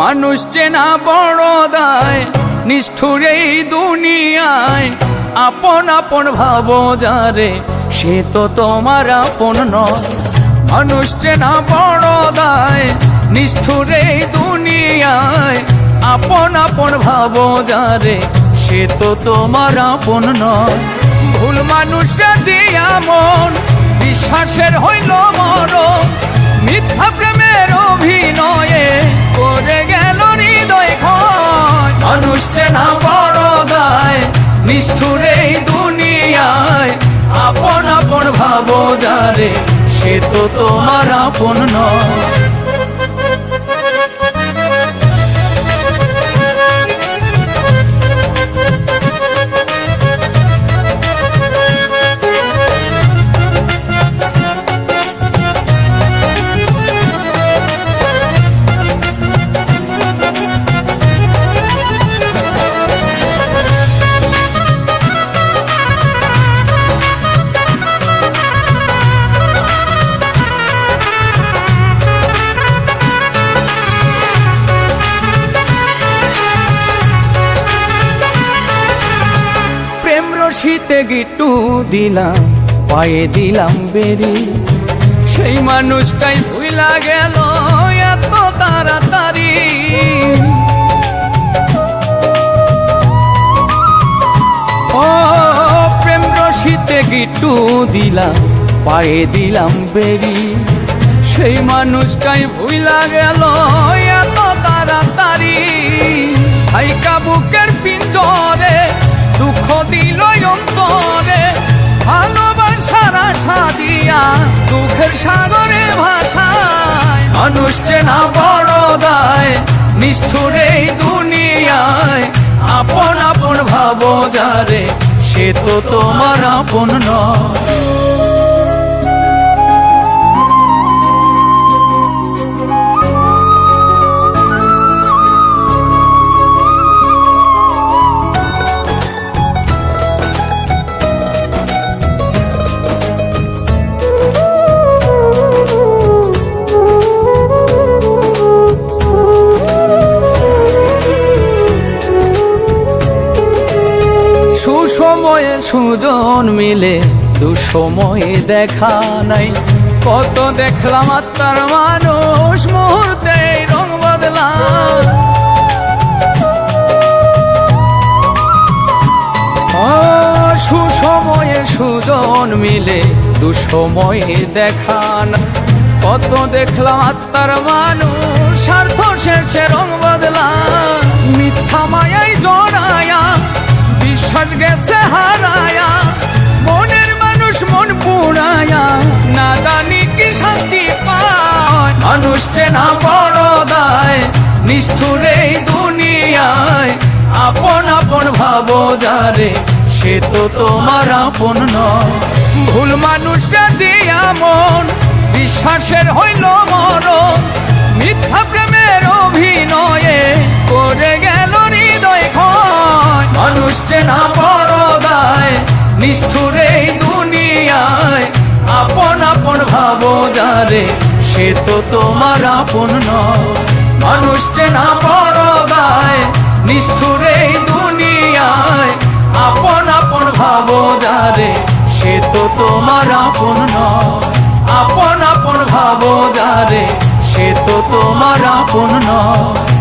মানুষ চেনা বড় দায়, নিষ্ঠুর এই দুনিয়ায়। আপন আপন ভাবো যারে, সে তো তোমার আপন নয়। মানুষ চেনা বড় দায়, নিষ্ঠুর এই দুনিয়ায়। আপন আপন ভাবো যারে, সে তো তোমার আপন নয়। ভুল মানুষরা দিয়া মন, বিশ্বাসের হইল মরণ। মিথ্যা প্রেমের অভিনয়ে করে গেল হৃদয় ক্ষয়। মানুষ চেনা বড় গায়, নিষ্ঠুর এই দুনিয়ায়। আপন আপন ভাবো যারে, সে তো তোমার আপন নয়। রশিতে গিটু দিলাম, পায়ে দিলাম বেরি। সেই মানুষটাই ভুইলা গেল এত তাড়াতাড়ি। ও, প্রেম রশিতে গিটু দিলাম, পায়ে দিলাম বেরি। সেই মানুষটাই ভুইলা গেল এত তাড়াতাড়ি। আশা দিয়া দুঃখের সাগরে ভাষায়, মানুষ চেনা বড় দায়, নিষ্ঠুর এই দুনিয়ায়। আপন আপন ভাবো যারে, সে তো তোমার আপন নয়। সুসময়ে সুজন মিলে দুসময়ে দেখা নাই। কত দেখলাম আত্মার মানুষ মুহূর্তে রং বদলা। ও, সুসময়ে সুজন মিলে দুসময়ে দেখা না কত দেখলাম আত্মার মানুষ স্বার্থ শেষে রং বদলা। মিথ্যা বিশ্বাস গেছে হারায়া। মনের মানুষ মন পুড়ায়া। না জানি কি শান্তি পায়। মানুষ চেনা বড় দায়, নিষ্ঠুর এই দুনিয়ায়। আপন আপন ভাবো যারে, সে তো তোমার আপন নয়। ভুল মানুষটা দিয়া মন বিশ্বাসের হইল মরণ। মিথ্যা প্রেমের অভিনয়ে করে ক্ষয় মানুষ চেনা বড় দায় নিষ্ঠুর এই দুনিয়ায়। আপন আপন ভাবো যারে, সে তো তোমার আপন নয়। মানুষ চেনা বড় দায় নিষ্ঠুর এই দুনিয়ায়। আপন আপন ভাবো যারে, সে তো তোমার আপন আপন আপন ভাবো যারে, সে তো তোমার আপন নয়।